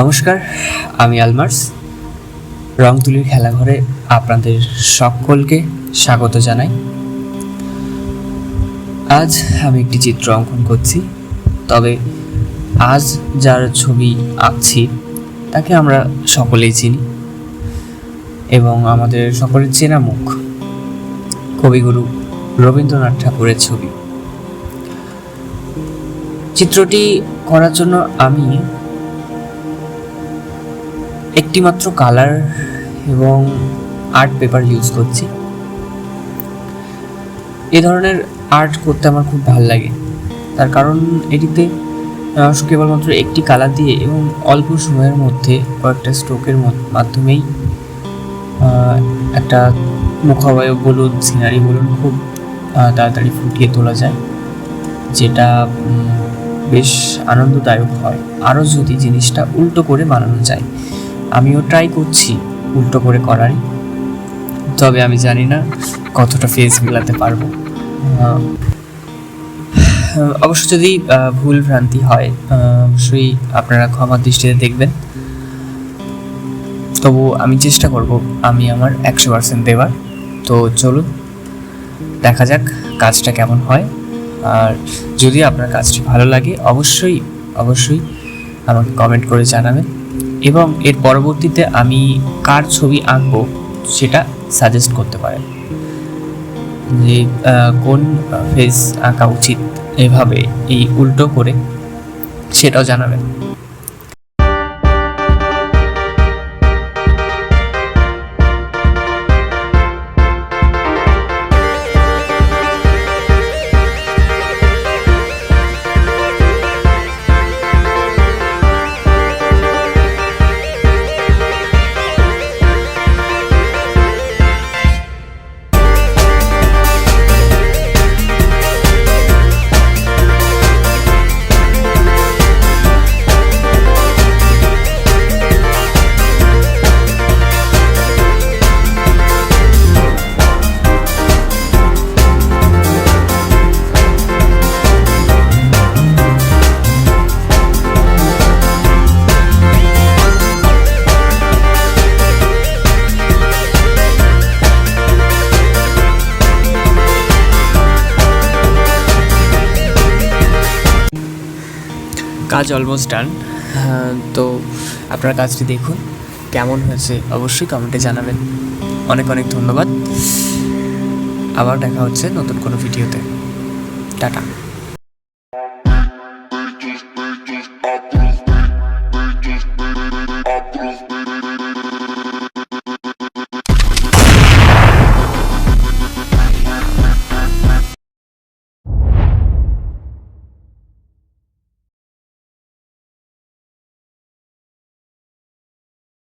নমস্কার, আমি আলমার্স। রং তুলির খেলাঘরে আপনাদের সকলকে স্বাগত জানাই। আজ আমি একটি চিত্র অঙ্কন করছি, তবে আজ যার ছবি আঁকছি, তাকে আমরা সকলেই চিনি এবং আমাদের সকলের চেনা মুখ, কবিগুরু রবীন্দ্রনাথ ঠাকুরের ছবি। চিত্রটি করার জন্য আমি একটি মাত্র কালার এবং আর্ট পেপার ইউজ করছি। এ ধরনের আর্ট করতে আমার খুব ভালো লাগে। তার কারণ এটিতে কেবলমাত্র একটি কালার দিয়ে এবং অল্প সময়ের মধ্যে কয়েকটা স্ট্রোকের মাধ্যমেই একটা মুখাবয়ব বলুন সিনারি বলুন খুব তাড়াতাড়ি ফুটিয়ে তোলা যায়, যেটা বেশ আনন্দদায়ক হয়। আরও যদি জিনিসটা উল্টো করে বানানো যায় আমিও ট্রাই করছি উল্টো করে করারই তবে আমি জানি না কতটা ফেস মেলাতে পারব। অবশ্য যদি ভুল ভ্রান্তি হয় অবশ্যই আপনারা ক্ষমার দৃষ্টিতে দেখবেন। তবু আমি চেষ্টা করব, আমি আমার একশো পার্সেন্ট দেওয়ার তো চলুন, দেখা যাক কাজটা কেমন হয়। আর যদি আপনার কাজটি ভালো লাগে, অবশ্যই অবশ্যই আমাকে কমেন্ট করে জানাবেন। এবং এর পরবর্তীতে আমি কার ছবি আঁকবো সেটা সাজেস্ট করতে পারেন। যে কোন ফেস আঁকা উচিত এভাবে এই উল্টো করে সেটাও জানাবেন। কাজ অলমোস্ট ডান তো আপনার কাজটি দেখুন, কেমন হয়েছে অবশ্যই কমেন্টে জানাবেন। অনেক অনেক ধন্যবাদ। আবার দেখা হচ্ছে নতুন কোনো ভিডিওতে। টাটা।